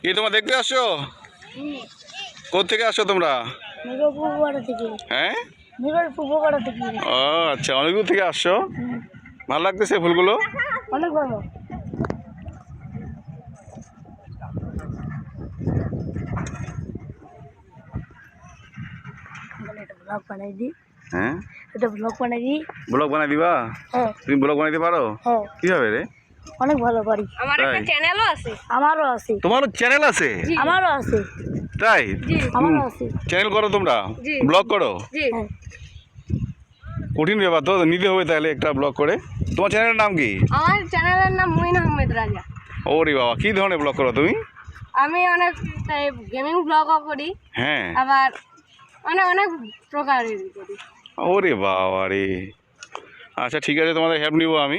কি তোমার দেখতে আসছো? থেকে আসছো তোমরা? হ্যাঁ? ও আচ্ছা অনেক দূর থেকে আসছো? ভালো লাগতেছে ফুলগুলো? অনেক ব্লগ বানাই দিবা তুমি এটা ব্লগ বানাই দিই। ব্লগ বানাই দিবা? হ্যাঁ।, হ্যাঁ। রে? অনেক ভালো পারি আমার একটা চ্যানেলও আছে। আমারও আছে। তোমারও চ্যানেল আছে? আমারও আছে। তাই? আমারও আছে। চ্যানেল করো তোমরা। ব্লগ করো। হ্যাঁ। কঠিন ব্যাপার তো নিতে হবে তাহলে একটা ব্লগ করে। তোমার চ্যানেলের নাম কি? আমার চ্যানেলের নাম মইন আহমেদ রাজা। ওরে বাবা কি ধরনের ব্লগ করো তুমি? আমি অনেক গেমিং ব্লগও করি। হ্যাঁ। আবার অনেক অনেক প্রকারের করি। ওরে বাবা রে। আচ্ছা ঠিক আছে তোমাদের হেল্প নিব আমি।